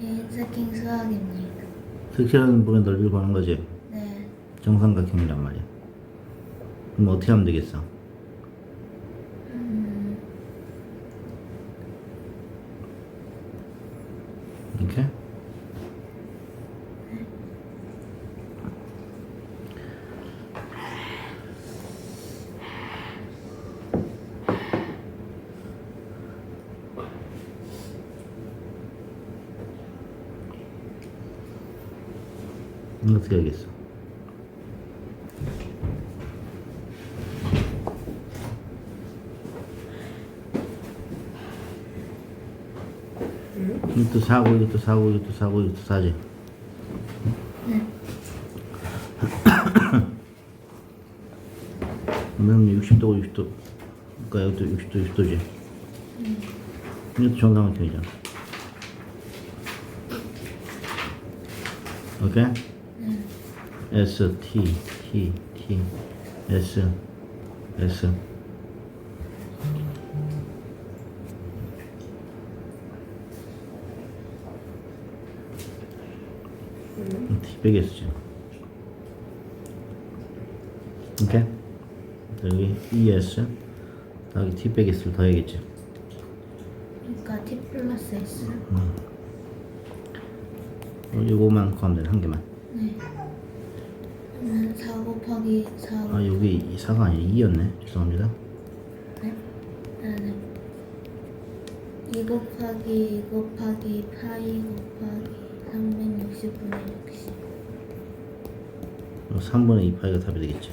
개인사킹 수학입니다. 특실한 부분 넓이를 구하는 거지. 네. 정삼각형이란 말이야. 그럼 어떻게 하면 되겠어? 음, 이렇게? 어떻게 하겠어? 이것도 사고 이것도 사고 이것도 사고 이것도 사지 네. 그러면 60도고 60도 그러니까 이것도 60도 60도지 이것도 정상각형이잖아 오케이? S T T T S S. T 빼겠지 오케이? 여기 ES 여기 T 빼겠으면 더해야겠지. 그러니까 T 플러스 S. 어, 요거만 되네 한 개만 네. 그러면 4 곱하기 4 아 여기 4가 아니라 2였네 죄송합니다 네? 아, 네. 2 곱하기 2 곱하기 파이 곱하기 360분의 60. 3분의 2파이가 답이 되겠지